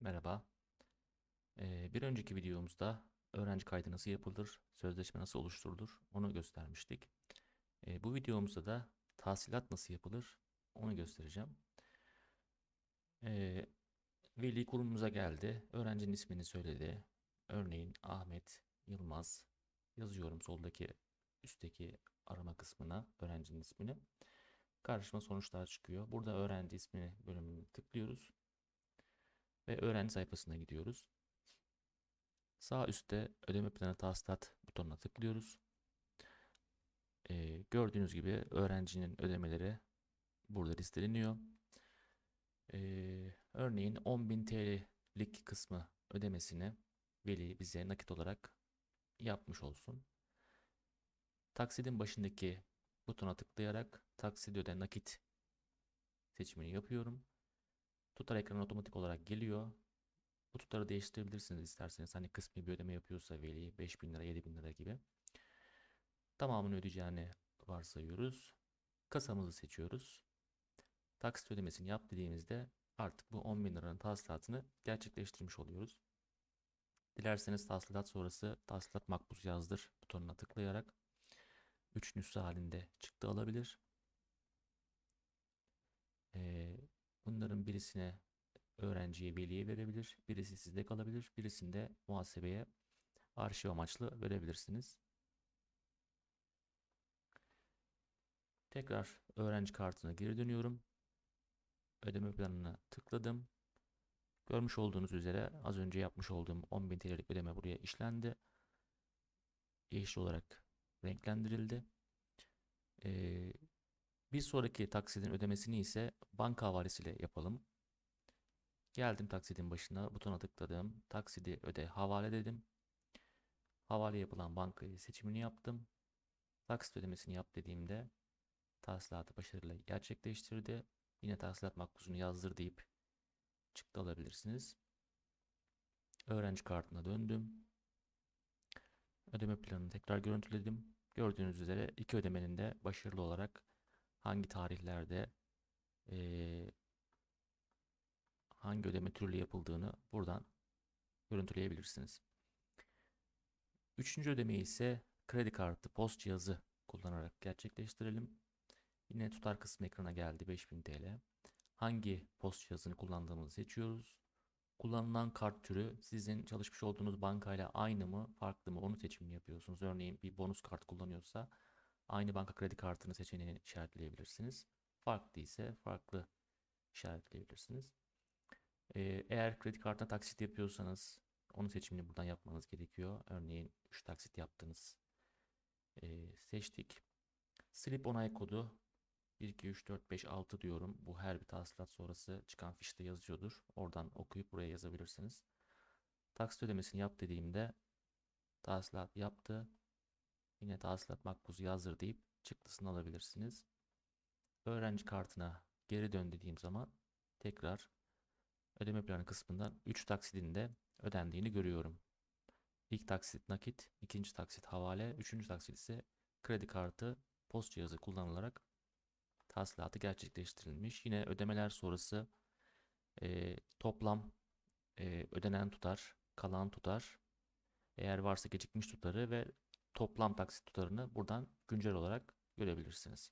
Merhaba. Ee, bir önceki videomuzda öğrenci kaydı nasıl yapılır, sözleşme nasıl oluşturulur onu göstermiştik. Ee, bu videomuzda da tahsilat nasıl yapılır onu göstereceğim. Ee, veli kurumumuza geldi. Öğrencinin ismini söyledi. Örneğin Ahmet Yılmaz yazıyorum soldaki üstteki arama kısmına öğrencinin ismini. Karşıma sonuçlar çıkıyor. Burada öğrenci ismini bölümünü tıklıyoruz ve öğrenci sayfasına gidiyoruz. Sağ üstte ödeme planı tahsilat butonuna tıklıyoruz. Ee, gördüğünüz gibi öğrencinin ödemeleri burada listeleniyor. Ee, örneğin 10.000 TL'lik kısmı ödemesini veli bize nakit olarak yapmış olsun. Taksidin başındaki butona tıklayarak taksit öde nakit seçimini yapıyorum. Tutar ekranı otomatik olarak geliyor. Bu tutarı değiştirebilirsiniz isterseniz. Hani kısmi bir ödeme yapıyorsa veli 5000 lira 7000 lira gibi. Tamamını ödeyeceğini varsayıyoruz. Kasamızı seçiyoruz. Taksit ödemesini yap dediğimizde artık bu 10 bin liranın tahsilatını gerçekleştirmiş oluyoruz. Dilerseniz tahsilat sonrası tahsilat makbuz yazdır butonuna tıklayarak 3 nüsha halinde çıktı alabilir. Ee, bunların birisine öğrenciye, veliye verebilir. Birisi sizde kalabilir. Birisinde muhasebeye arşiv amaçlı verebilirsiniz. Tekrar öğrenci kartına geri dönüyorum. Ödeme planına tıkladım. Görmüş olduğunuz üzere az önce yapmış olduğum 10.000 TL'lik ödeme buraya işlendi. Yeşil olarak renklendirildi. Ee, bir sonraki taksidin ödemesini ise banka havalesiyle yapalım. Geldim taksidin başına butona tıkladım. Taksidi öde havale dedim. Havale yapılan bankayı seçimini yaptım. Taksit ödemesini yap dediğimde tahsilatı başarıyla gerçekleştirdi. Yine tahsilat makbuzunu yazdır deyip çıktı alabilirsiniz. Öğrenci kartına döndüm. Ödeme planını tekrar görüntüledim. Gördüğünüz üzere iki ödemenin de başarılı olarak hangi tarihlerde eee, hangi ödeme türüyle yapıldığını buradan görüntüleyebilirsiniz. Üçüncü ödemeyi ise kredi kartı post cihazı kullanarak gerçekleştirelim. Yine tutar kısmı ekrana geldi 5000 TL. Hangi post cihazını kullandığımızı seçiyoruz. Kullanılan kart türü sizin çalışmış olduğunuz bankayla aynı mı farklı mı onu seçimini yapıyorsunuz. Örneğin bir bonus kart kullanıyorsa aynı banka kredi kartını seçeneğini işaretleyebilirsiniz. Farklı ise farklı işaretleyebilirsiniz. Ee, eğer kredi kartına taksit yapıyorsanız onun seçimini buradan yapmanız gerekiyor. Örneğin 3 taksit yaptınız. Ee, seçtik. Slip onay kodu 1, 2, 3, 4, 5, 6 diyorum. Bu her bir tahsilat sonrası çıkan fişte yazıyordur. Oradan okuyup buraya yazabilirsiniz. Taksit ödemesini yap dediğimde tahsilat yaptı. Yine tahsilat makbuzu yazdır deyip çıktısını alabilirsiniz. Öğrenci kartına geri dön dediğim zaman tekrar ödeme planı kısmından 3 taksidinde ödendiğini görüyorum. İlk taksit nakit, ikinci taksit havale, üçüncü taksit ise kredi kartı post cihazı kullanılarak tahsilatı gerçekleştirilmiş. Yine ödemeler sonrası e, toplam e, ödenen tutar, kalan tutar, eğer varsa gecikmiş tutarı ve toplam taksit tutarını buradan güncel olarak görebilirsiniz.